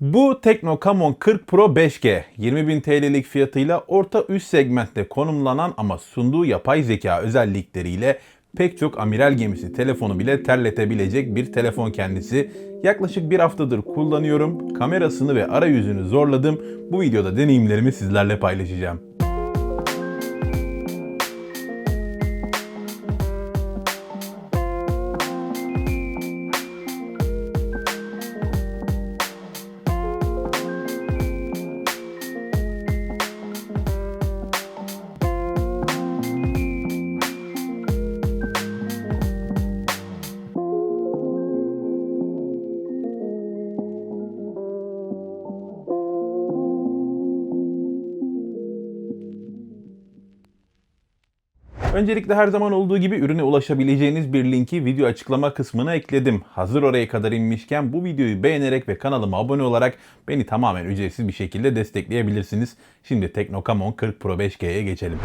Bu Tekno Camon 40 Pro 5G 20.000 TL'lik fiyatıyla orta üst segmentte konumlanan ama sunduğu yapay zeka özellikleriyle pek çok amiral gemisi telefonu bile terletebilecek bir telefon kendisi. Yaklaşık bir haftadır kullanıyorum. Kamerasını ve arayüzünü zorladım. Bu videoda deneyimlerimi sizlerle paylaşacağım. Öncelikle her zaman olduğu gibi ürüne ulaşabileceğiniz bir linki video açıklama kısmına ekledim. Hazır oraya kadar inmişken bu videoyu beğenerek ve kanalıma abone olarak beni tamamen ücretsiz bir şekilde destekleyebilirsiniz. Şimdi Teknokamon 40 Pro 5G'ye geçelim.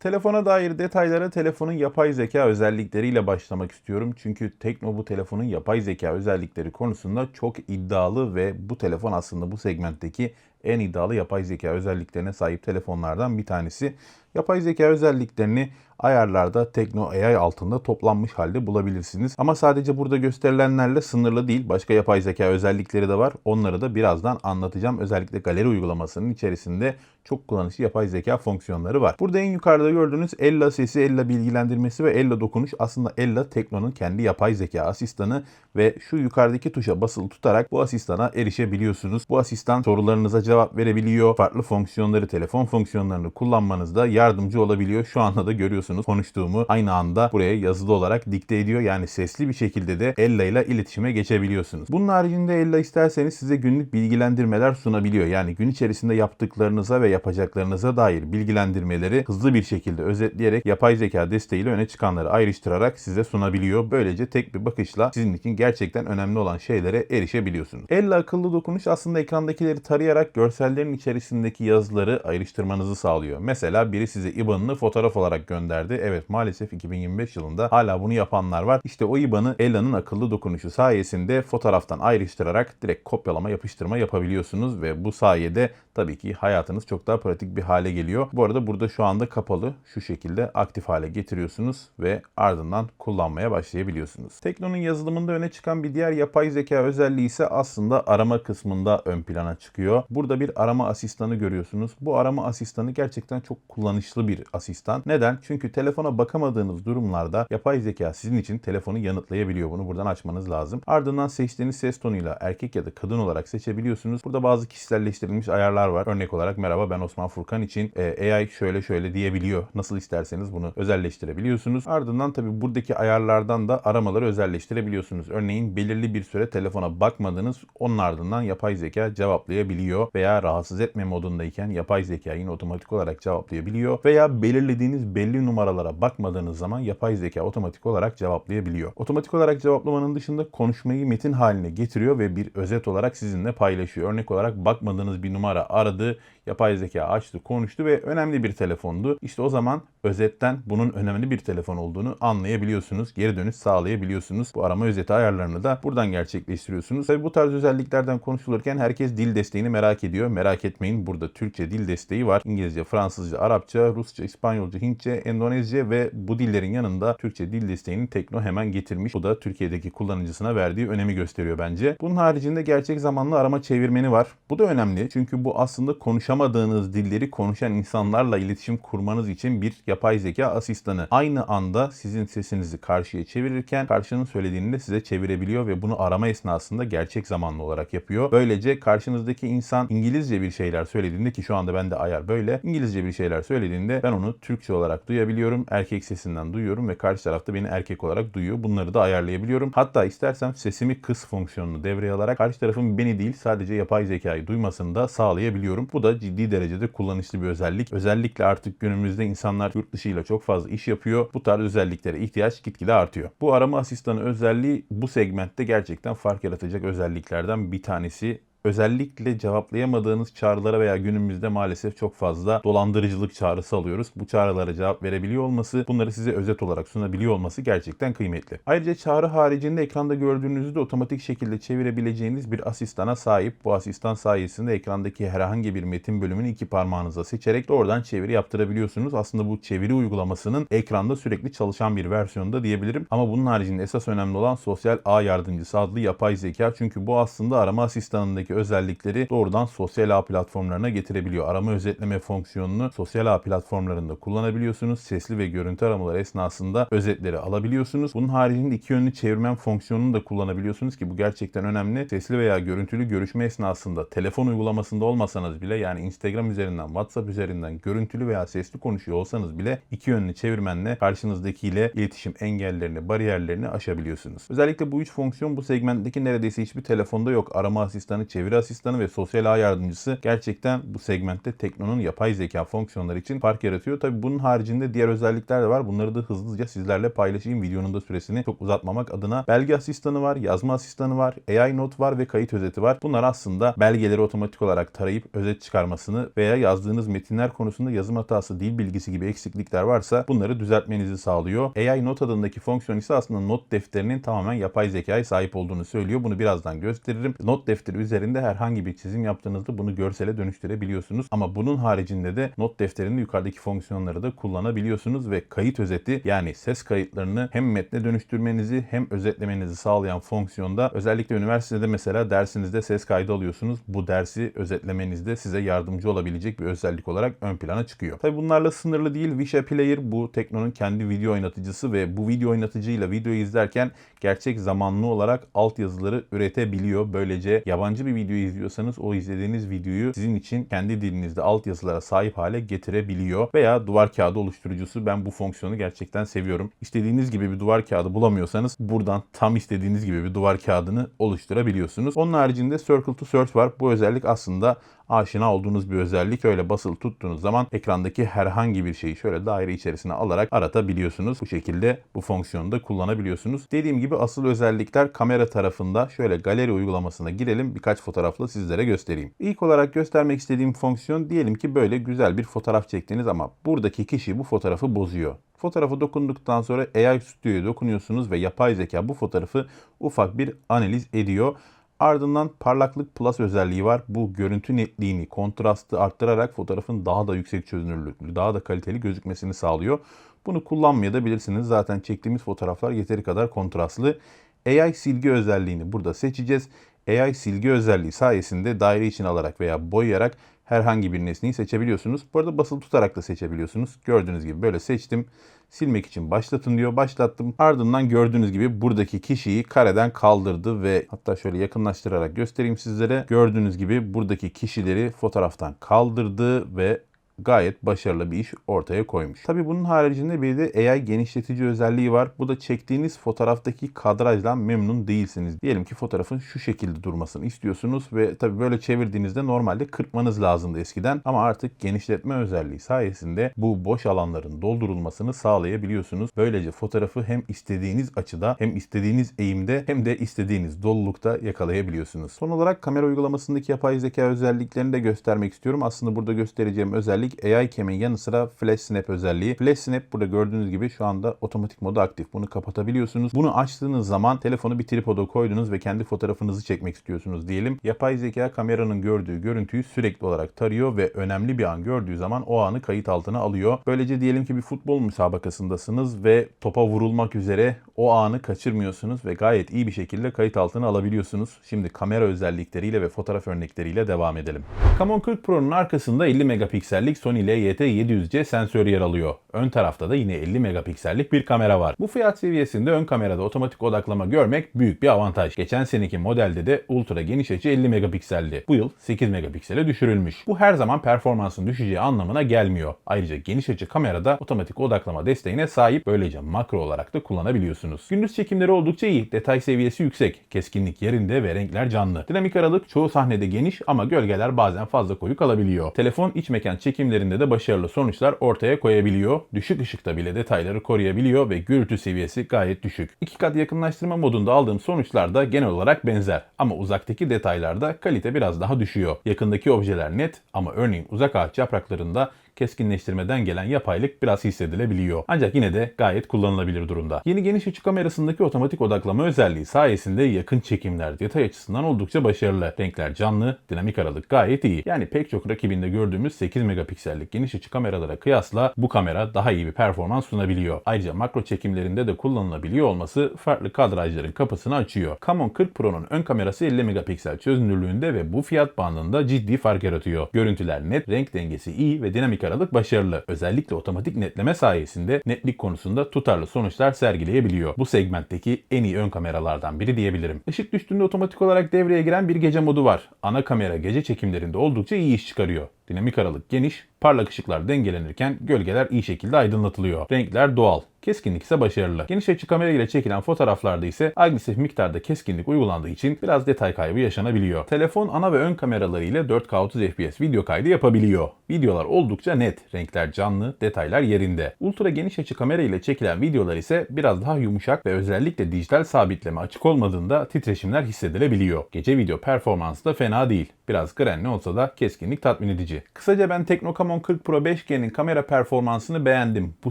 Telefona dair detaylara telefonun yapay zeka özellikleriyle başlamak istiyorum. Çünkü Tekno bu telefonun yapay zeka özellikleri konusunda çok iddialı ve bu telefon aslında bu segmentteki en iddialı yapay zeka özelliklerine sahip telefonlardan bir tanesi. Yapay zeka özelliklerini ayarlarda Tekno AI altında toplanmış halde bulabilirsiniz. Ama sadece burada gösterilenlerle sınırlı değil. Başka yapay zeka özellikleri de var. Onları da birazdan anlatacağım. Özellikle galeri uygulamasının içerisinde çok kullanışlı yapay zeka fonksiyonları var. Burada en yukarıda gördüğünüz Ella sesi, Ella bilgilendirmesi ve Ella dokunuş aslında Ella Tekno'nun kendi yapay zeka asistanı ve şu yukarıdaki tuşa basılı tutarak bu asistana erişebiliyorsunuz. Bu asistan sorularınıza cevap verebiliyor. Farklı fonksiyonları, telefon fonksiyonlarını kullanmanızda yardımcı olabiliyor. Şu anda da görüyorsunuz konuştuğumu aynı anda buraya yazılı olarak dikte ediyor. Yani sesli bir şekilde de Ella ile iletişime geçebiliyorsunuz. Bunun haricinde Ella isterseniz size günlük bilgilendirmeler sunabiliyor. Yani gün içerisinde yaptıklarınıza ve yapacaklarınıza dair bilgilendirmeleri hızlı bir şekilde özetleyerek yapay zeka desteğiyle öne çıkanları ayrıştırarak size sunabiliyor. Böylece tek bir bakışla sizin için gerçekten önemli olan şeylere erişebiliyorsunuz. Elle akıllı dokunuş aslında ekrandakileri tarayarak görsellerin içerisindeki yazıları ayrıştırmanızı sağlıyor. Mesela biri size IBAN'ını fotoğraf olarak gönderdi. Evet maalesef 2025 yılında hala bunu yapanlar var. İşte o IBAN'ı Ella'nın akıllı dokunuşu sayesinde fotoğraftan ayrıştırarak direkt kopyalama yapıştırma yapabiliyorsunuz ve bu sayede tabii ki hayatınız çok daha pratik bir hale geliyor. Bu arada burada şu anda kapalı şu şekilde aktif hale getiriyorsunuz ve ardından kullanmaya başlayabiliyorsunuz. Tekno'nun yazılımında öne çıkan bir diğer yapay zeka özelliği ise aslında arama kısmında ön plana çıkıyor. Burada bir arama asistanı görüyorsunuz. Bu arama asistanı gerçekten çok kullanışlı bir asistan. Neden? Çünkü telefona bakamadığınız durumlarda yapay zeka sizin için telefonu yanıtlayabiliyor. Bunu buradan açmanız lazım. Ardından seçtiğiniz ses tonuyla erkek ya da kadın olarak seçebiliyorsunuz. Burada bazı kişiselleştirilmiş ayarlar var. Örnek olarak merhaba ben Osman Furkan için e, AI şöyle şöyle diyebiliyor. Nasıl isterseniz bunu özelleştirebiliyorsunuz. Ardından tabii buradaki ayarlardan da aramaları özelleştirebiliyorsunuz. Örneğin belirli bir süre telefona bakmadınız. Onun ardından yapay zeka cevaplayabiliyor veya rahatsız etme modundayken yapay zeka yine otomatik olarak cevaplayabiliyor veya belirlediğiniz belli numaralara bakmadığınız zaman yapay zeka otomatik olarak cevaplayabiliyor. Otomatik olarak cevaplamanın dışında konuşmayı metin haline getiriyor ve bir özet olarak sizinle paylaşıyor. Örnek olarak bakmadığınız bir numara aradı, yapay zeka açtı, konuştu ve önemli bir telefondu. İşte o zaman özetten bunun önemli bir telefon olduğunu anlayabiliyorsunuz. Geri dönüş sağlayabiliyorsunuz. Bu arama özeti ayarlarını da buradan gerçekleştiriyorsunuz. Tabi bu tarz özelliklerden konuşulurken herkes dil desteğini merak ediyor. Merak etmeyin burada Türkçe dil desteği var. İngilizce, Fransızca, Arapça, Rusça, İspanyolca, Hintçe, Endonezce ve bu dillerin yanında Türkçe dil desteğini Tekno hemen getirmiş. Bu da Türkiye'deki kullanıcısına verdiği önemi gösteriyor bence. Bunun haricinde gerçek zamanlı arama çevirmeni var. Bu da önemli çünkü bu aslında konuşamadığınız dilleri konuşan insanlarla iletişim kurmanız için bir yapay zeka asistanı. Aynı anda sizin sesinizi karşıya çevirirken karşının söylediğini de size çevirebiliyor ve bunu arama esnasında gerçek zamanlı olarak yapıyor. Böylece karşınızdaki insan İngilizce bir şeyler söylediğinde ki şu anda bende ayar böyle. İngilizce bir şeyler söylediğinde ben onu Türkçe olarak duyabiliyorum. Erkek sesinden duyuyorum ve karşı tarafta beni erkek olarak duyuyor. Bunları da ayarlayabiliyorum. Hatta istersem sesimi kıs fonksiyonunu devreye alarak karşı tarafın beni değil sadece yapay zekayı duymasını da sağlayabiliyorum. Bu da ciddi derecede kullanışlı bir özellik. Özellikle artık günümüzde insanlar yurt dışıyla çok fazla iş yapıyor. Bu tarz özelliklere ihtiyaç gitgide artıyor. Bu arama asistanı özelliği bu segmentte gerçekten fark yaratacak özelliklerden bir tanesi özellikle cevaplayamadığınız çağrılara veya günümüzde maalesef çok fazla dolandırıcılık çağrısı alıyoruz. Bu çağrılara cevap verebiliyor olması, bunları size özet olarak sunabiliyor olması gerçekten kıymetli. Ayrıca çağrı haricinde ekranda gördüğünüzde otomatik şekilde çevirebileceğiniz bir asistana sahip. Bu asistan sayesinde ekrandaki herhangi bir metin bölümünü iki parmağınıza seçerek doğrudan çeviri yaptırabiliyorsunuz. Aslında bu çeviri uygulamasının ekranda sürekli çalışan bir versiyonda diyebilirim. Ama bunun haricinde esas önemli olan sosyal ağ yardımcısı adlı yapay zeka. Çünkü bu aslında arama asistanındaki özellikleri doğrudan sosyal ağ platformlarına getirebiliyor. Arama özetleme fonksiyonunu sosyal ağ platformlarında kullanabiliyorsunuz. Sesli ve görüntü aramaları esnasında özetleri alabiliyorsunuz. Bunun haricinde iki yönlü çevirmen fonksiyonunu da kullanabiliyorsunuz ki bu gerçekten önemli. Sesli veya görüntülü görüşme esnasında telefon uygulamasında olmasanız bile yani Instagram üzerinden, WhatsApp üzerinden görüntülü veya sesli konuşuyor olsanız bile iki yönlü çevirmenle karşınızdakiyle iletişim engellerini, bariyerlerini aşabiliyorsunuz. Özellikle bu üç fonksiyon bu segmentteki neredeyse hiçbir telefonda yok. Arama asistanı, çeviri asistanı ve sosyal ağ yardımcısı gerçekten bu segmentte Tekno'nun yapay zeka fonksiyonları için fark yaratıyor. Tabi bunun haricinde diğer özellikler de var. Bunları da hızlıca sizlerle paylaşayım. Videonun da süresini çok uzatmamak adına. Belge asistanı var, yazma asistanı var, AI not var ve kayıt özeti var. Bunlar aslında belgeleri otomatik olarak tarayıp özet çıkarmasını veya yazdığınız metinler konusunda yazım hatası, dil bilgisi gibi eksiklikler varsa bunları düzeltmenizi sağlıyor. AI not adındaki fonksiyon ise aslında not defterinin tamamen yapay zekaya sahip olduğunu söylüyor. Bunu birazdan gösteririm. Not defteri üzerinde herhangi bir çizim yaptığınızda bunu görsele dönüştürebiliyorsunuz. Ama bunun haricinde de not defterinde yukarıdaki fonksiyonları da kullanabiliyorsunuz ve kayıt özeti yani ses kayıtlarını hem metne dönüştürmenizi hem özetlemenizi sağlayan fonksiyonda özellikle üniversitede mesela dersinizde ses kaydı alıyorsunuz. Bu dersi özetlemenizde size yardımcı olabilecek bir özellik olarak ön plana çıkıyor. Tabi bunlarla sınırlı değil. Visha Player bu Tekno'nun kendi video oynatıcısı ve bu video oynatıcıyla videoyu izlerken gerçek zamanlı olarak altyazıları üretebiliyor. Böylece yabancı bir video izliyorsanız o izlediğiniz videoyu sizin için kendi dilinizde altyazılara sahip hale getirebiliyor. Veya duvar kağıdı oluşturucusu. Ben bu fonksiyonu gerçekten seviyorum. İstediğiniz gibi bir duvar kağıdı bulamıyorsanız buradan tam istediğiniz gibi bir duvar kağıdını oluşturabiliyorsunuz. Onun haricinde Circle to Search var. Bu özellik aslında aşina olduğunuz bir özellik. Şöyle basılı tuttuğunuz zaman ekrandaki herhangi bir şeyi şöyle daire içerisine alarak aratabiliyorsunuz. Bu şekilde bu fonksiyonu da kullanabiliyorsunuz. Dediğim gibi asıl özellikler kamera tarafında. Şöyle galeri uygulamasına girelim. Birkaç fotoğrafla sizlere göstereyim. İlk olarak göstermek istediğim fonksiyon diyelim ki böyle güzel bir fotoğraf çektiniz ama buradaki kişi bu fotoğrafı bozuyor. Fotoğrafı dokunduktan sonra AI Studio'ya dokunuyorsunuz ve yapay zeka bu fotoğrafı ufak bir analiz ediyor. Ardından parlaklık plus özelliği var. Bu görüntü netliğini, kontrastı arttırarak fotoğrafın daha da yüksek çözünürlüklü, daha da kaliteli gözükmesini sağlıyor. Bunu kullanmayabilirsiniz. Zaten çektiğimiz fotoğraflar yeteri kadar kontrastlı. AI silgi özelliğini burada seçeceğiz. AI silgi özelliği sayesinde daire için alarak veya boyayarak herhangi bir nesneyi seçebiliyorsunuz. Bu arada basılı tutarak da seçebiliyorsunuz. Gördüğünüz gibi böyle seçtim. Silmek için başlatın diyor. Başlattım. Ardından gördüğünüz gibi buradaki kişiyi kareden kaldırdı ve hatta şöyle yakınlaştırarak göstereyim sizlere. Gördüğünüz gibi buradaki kişileri fotoğraftan kaldırdı ve gayet başarılı bir iş ortaya koymuş. Tabii bunun haricinde bir de AI genişletici özelliği var. Bu da çektiğiniz fotoğraftaki kadrajdan memnun değilsiniz. Diyelim ki fotoğrafın şu şekilde durmasını istiyorsunuz ve tabii böyle çevirdiğinizde normalde kırpmanız lazımdı eskiden ama artık genişletme özelliği sayesinde bu boş alanların doldurulmasını sağlayabiliyorsunuz. Böylece fotoğrafı hem istediğiniz açıda hem istediğiniz eğimde hem de istediğiniz dolulukta yakalayabiliyorsunuz. Son olarak kamera uygulamasındaki yapay zeka özelliklerini de göstermek istiyorum. Aslında burada göstereceğim özellik AI Cam'in yanı sıra Flash Snap özelliği. Flash Snap burada gördüğünüz gibi şu anda otomatik modu aktif. Bunu kapatabiliyorsunuz. Bunu açtığınız zaman telefonu bir tripoda koydunuz ve kendi fotoğrafınızı çekmek istiyorsunuz diyelim. Yapay zeka kameranın gördüğü görüntüyü sürekli olarak tarıyor ve önemli bir an gördüğü zaman o anı kayıt altına alıyor. Böylece diyelim ki bir futbol müsabakasındasınız ve topa vurulmak üzere o anı kaçırmıyorsunuz ve gayet iyi bir şekilde kayıt altına alabiliyorsunuz. Şimdi kamera özellikleriyle ve fotoğraf örnekleriyle devam edelim. Camon 40 Pro'nun arkasında 50 megapiksellik Sony LYT700C sensör yer alıyor. Ön tarafta da yine 50 megapiksellik bir kamera var. Bu fiyat seviyesinde ön kamerada otomatik odaklama görmek büyük bir avantaj. Geçen seneki modelde de ultra geniş açı 50 megapikseldi. Bu yıl 8 megapiksele düşürülmüş. Bu her zaman performansın düşeceği anlamına gelmiyor. Ayrıca geniş açı kamerada otomatik odaklama desteğine sahip böylece makro olarak da kullanabiliyorsunuz. Gündüz çekimleri oldukça iyi. Detay seviyesi yüksek. Keskinlik yerinde ve renkler canlı. Dinamik aralık çoğu sahnede geniş ama gölgeler bazen fazla koyu kalabiliyor. Telefon iç mekan çekimlerinde de başarılı sonuçlar ortaya koyabiliyor. düşük ışıkta bile detayları koruyabiliyor ve gürültü seviyesi gayet düşük. İki kat yakınlaştırma modunda aldığım sonuçlar da genel olarak benzer ama uzaktaki detaylarda kalite biraz daha düşüyor. Yakındaki objeler net ama örneğin uzak ağaç yapraklarında keskinleştirmeden gelen yapaylık biraz hissedilebiliyor. Ancak yine de gayet kullanılabilir durumda. Yeni geniş açı kamerasındaki otomatik odaklama özelliği sayesinde yakın çekimler detay açısından oldukça başarılı. Renkler canlı, dinamik aralık gayet iyi. Yani pek çok rakibinde gördüğümüz 8 megapiksellik geniş açı kameralara kıyasla bu kamera daha iyi bir performans sunabiliyor. Ayrıca makro çekimlerinde de kullanılabiliyor olması farklı kadrajların kapısını açıyor. Camon 40 Pro'nun ön kamerası 50 megapiksel çözünürlüğünde ve bu fiyat bandında ciddi fark yaratıyor. Görüntüler net, renk dengesi iyi ve dinamik aralık başarılı. Özellikle otomatik netleme sayesinde netlik konusunda tutarlı sonuçlar sergileyebiliyor. Bu segmentteki en iyi ön kameralardan biri diyebilirim. Işık düştüğünde otomatik olarak devreye giren bir gece modu var. Ana kamera gece çekimlerinde oldukça iyi iş çıkarıyor. Dinamik aralık geniş, parlak ışıklar dengelenirken gölgeler iyi şekilde aydınlatılıyor. Renkler doğal. Keskinlik ise başarılı. Geniş açı kamera ile çekilen fotoğraflarda ise agresif miktarda keskinlik uygulandığı için biraz detay kaybı yaşanabiliyor. Telefon ana ve ön kameraları ile 4K 30 FPS video kaydı yapabiliyor. Videolar oldukça net, renkler canlı, detaylar yerinde. Ultra geniş açı kamera ile çekilen videolar ise biraz daha yumuşak ve özellikle dijital sabitleme açık olmadığında titreşimler hissedilebiliyor. Gece video performansı da fena değil. Biraz grenli olsa da keskinlik tatmin edici. Kısaca ben Technocamon 40 Pro 5G'nin kamera performansını beğendim. Bu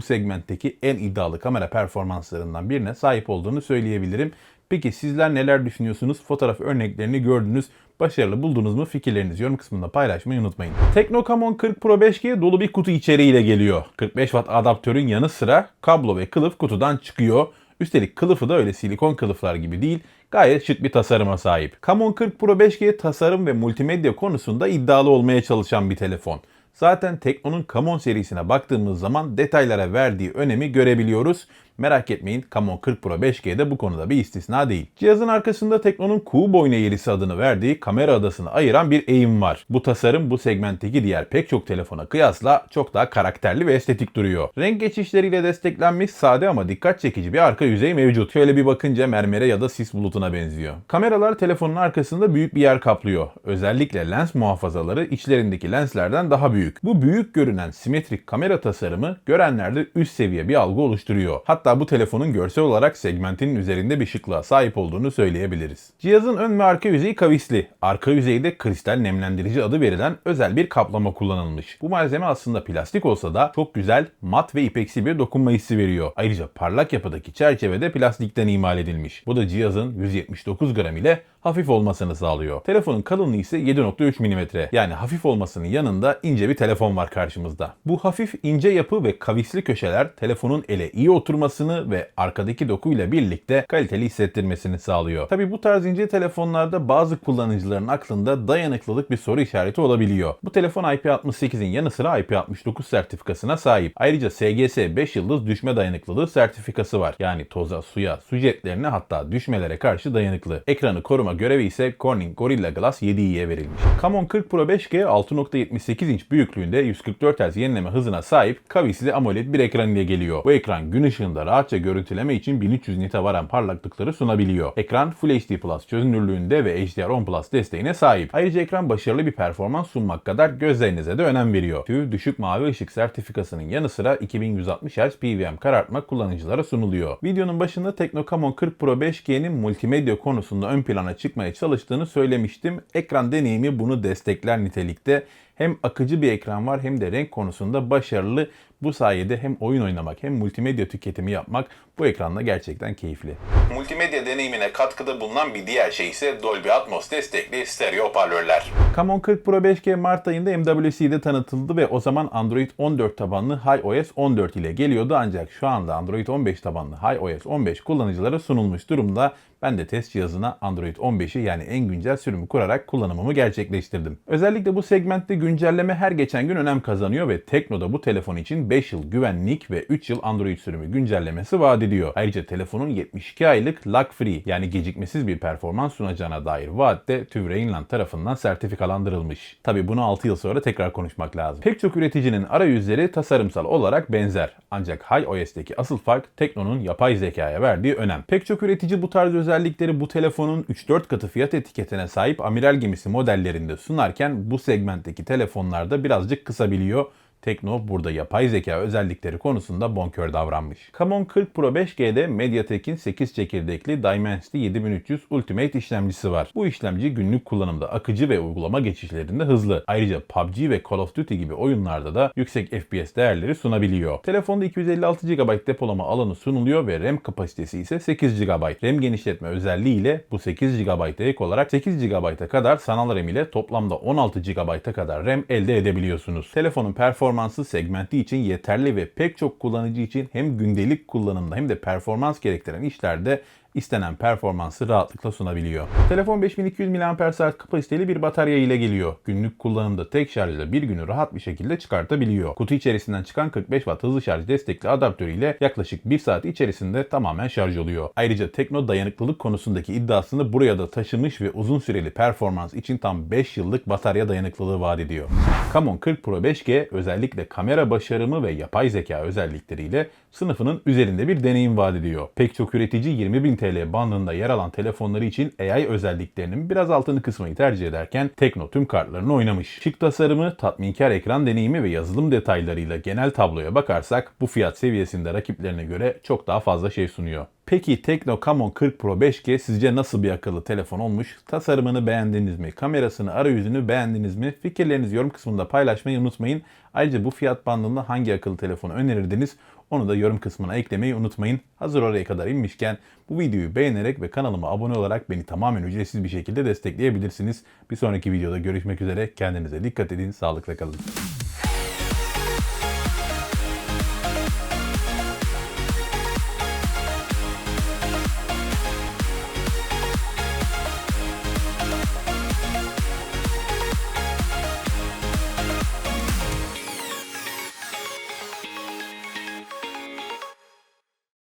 segmentteki en iddialı kamera performanslarından birine sahip olduğunu söyleyebilirim. Peki sizler neler düşünüyorsunuz? Fotoğraf örneklerini gördünüz. Başarılı buldunuz mu? Fikirlerinizi yorum kısmında paylaşmayı unutmayın. Technocamon 40 Pro 5G dolu bir kutu içeriğiyle geliyor. 45 Watt adaptörün yanı sıra kablo ve kılıf kutudan çıkıyor. Üstelik kılıfı da öyle silikon kılıflar gibi değil, gayet şık bir tasarıma sahip. Camon 40 Pro 5G tasarım ve multimedya konusunda iddialı olmaya çalışan bir telefon. Zaten Tekno'nun Camon serisine baktığımız zaman detaylara verdiği önemi görebiliyoruz. Merak etmeyin Camon 40 Pro 5G de bu konuda bir istisna değil. Cihazın arkasında Tekno'nun boyun eğrisi adını verdiği kamera adasını ayıran bir eğim var. Bu tasarım bu segmentteki diğer pek çok telefona kıyasla çok daha karakterli ve estetik duruyor. Renk geçişleriyle desteklenmiş sade ama dikkat çekici bir arka yüzey mevcut. Şöyle bir bakınca mermere ya da sis bulutuna benziyor. Kameralar telefonun arkasında büyük bir yer kaplıyor. Özellikle lens muhafazaları içlerindeki lenslerden daha büyük. Bu büyük görünen simetrik kamera tasarımı görenlerde üst seviye bir algı oluşturuyor. Hatta bu telefonun görsel olarak segmentinin üzerinde bir şıklığa sahip olduğunu söyleyebiliriz. Cihazın ön ve arka yüzeyi kavisli. Arka yüzeyde kristal nemlendirici adı verilen özel bir kaplama kullanılmış. Bu malzeme aslında plastik olsa da çok güzel, mat ve ipeksi bir dokunma hissi veriyor. Ayrıca parlak yapıdaki çerçeve de plastikten imal edilmiş. Bu da cihazın 179 gram ile hafif olmasını sağlıyor. Telefonun kalınlığı ise 7.3 mm. Yani hafif olmasının yanında ince bir telefon var karşımızda. Bu hafif ince yapı ve kavisli köşeler telefonun ele iyi oturmasını ve arkadaki dokuyla birlikte kaliteli hissettirmesini sağlıyor. Tabi bu tarz ince telefonlarda bazı kullanıcıların aklında dayanıklılık bir soru işareti olabiliyor. Bu telefon IP68'in yanı sıra IP69 sertifikasına sahip. Ayrıca SGS 5 yıldız düşme dayanıklılığı sertifikası var. Yani toza, suya, su jetlerine hatta düşmelere karşı dayanıklı. Ekranı koruma görevi ise Corning Gorilla Glass 7i'ye verilmiş. Camon 40 Pro 5G 6.78 inç büyüklüğünde 144 Hz yenileme hızına sahip kavisli AMOLED bir ekran ile geliyor. Bu ekran gün ışığında rahatça görüntüleme için 1300 nite varan parlaklıkları sunabiliyor. Ekran Full HD Plus çözünürlüğünde ve HDR10 Plus desteğine sahip. Ayrıca ekran başarılı bir performans sunmak kadar gözlerinize de önem veriyor. TÜV düşük mavi ışık sertifikasının yanı sıra 2160 Hz PWM karartma kullanıcılara sunuluyor. Videonun başında Technocamon 40 Pro 5G'nin multimedya konusunda ön plana çıkmaya çalıştığını söylemiştim. Ekran deneyimi bunu destekler nitelikte. Hem akıcı bir ekran var hem de renk konusunda başarılı. Bu sayede hem oyun oynamak hem multimedya tüketimi yapmak bu ekranla gerçekten keyifli. Multimedya deneyimine katkıda bulunan bir diğer şey ise Dolby Atmos destekli stereo hoparlörler. Camon 40 Pro 5G Mart ayında MWC'de tanıtıldı ve o zaman Android 14 tabanlı HiOS 14 ile geliyordu ancak şu anda Android 15 tabanlı HiOS 15 kullanıcılara sunulmuş durumda. Ben de test cihazına Android 15'i yani en güncel sürümü kurarak kullanımımı gerçekleştirdim. Özellikle bu segmentte güncelleme her geçen gün önem kazanıyor ve Tekno'da bu telefon için 5 yıl güvenlik ve 3 yıl Android sürümü güncellemesi vaat ediyor. Ayrıca telefonun 72 aylık lag free yani gecikmesiz bir performans sunacağına dair vaat de TÜV Rheinland tarafından sertifikalandırılmış. Tabi bunu 6 yıl sonra tekrar konuşmak lazım. Pek çok üreticinin arayüzleri tasarımsal olarak benzer. Ancak HiOS'teki asıl fark Tekno'nun yapay zekaya verdiği önem. Pek çok üretici bu tarz özellikleri bu telefonun 3-4 katı fiyat etiketine sahip amiral gemisi modellerinde sunarken bu segmentteki telefonlarda birazcık kısabiliyor. Tekno burada yapay zeka özellikleri konusunda bonkör davranmış. Camon 40 Pro 5G'de MediaTek'in 8 çekirdekli Dimensity 7300 Ultimate işlemcisi var. Bu işlemci günlük kullanımda akıcı ve uygulama geçişlerinde hızlı. Ayrıca PUBG ve Call of Duty gibi oyunlarda da yüksek FPS değerleri sunabiliyor. Telefonda 256 GB depolama alanı sunuluyor ve RAM kapasitesi ise 8 GB. RAM genişletme özelliğiyle bu 8 GB'a ek olarak 8 GB'a kadar sanal RAM ile toplamda 16 GB'a kadar RAM elde edebiliyorsunuz. Telefonun performansı segmenti için yeterli ve pek çok kullanıcı için hem gündelik kullanımda hem de performans gerektiren işlerde istenen performansı rahatlıkla sunabiliyor. Telefon 5200 mAh kapasiteli bir batarya ile geliyor. Günlük kullanımda tek şarjla bir günü rahat bir şekilde çıkartabiliyor. Kutu içerisinden çıkan 45 Watt hızlı şarj destekli adaptörüyle yaklaşık 1 saat içerisinde tamamen şarj oluyor. Ayrıca Tekno dayanıklılık konusundaki iddiasını buraya da taşımış ve uzun süreli performans için tam 5 yıllık batarya dayanıklılığı vaat ediyor. Camon 40 Pro 5G özellikle kamera başarımı ve yapay zeka özellikleriyle sınıfının üzerinde bir deneyim vaat ediyor. Pek çok üretici 20.000 TL bandında yer alan telefonları için AI özelliklerinin biraz altını kısmayı tercih ederken Tekno tüm kartlarını oynamış. Şık tasarımı, tatminkar ekran deneyimi ve yazılım detaylarıyla genel tabloya bakarsak bu fiyat seviyesinde rakiplerine göre çok daha fazla şey sunuyor. Peki Tekno Camon 40 Pro 5G sizce nasıl bir akıllı telefon olmuş? Tasarımını beğendiniz mi? Kamerasını, arayüzünü beğendiniz mi? Fikirlerinizi yorum kısmında paylaşmayı unutmayın. Ayrıca bu fiyat bandında hangi akıllı telefonu önerirdiniz? Onu da yorum kısmına eklemeyi unutmayın. Hazır oraya kadar inmişken bu videoyu beğenerek ve kanalıma abone olarak beni tamamen ücretsiz bir şekilde destekleyebilirsiniz. Bir sonraki videoda görüşmek üzere. Kendinize dikkat edin. Sağlıkla kalın.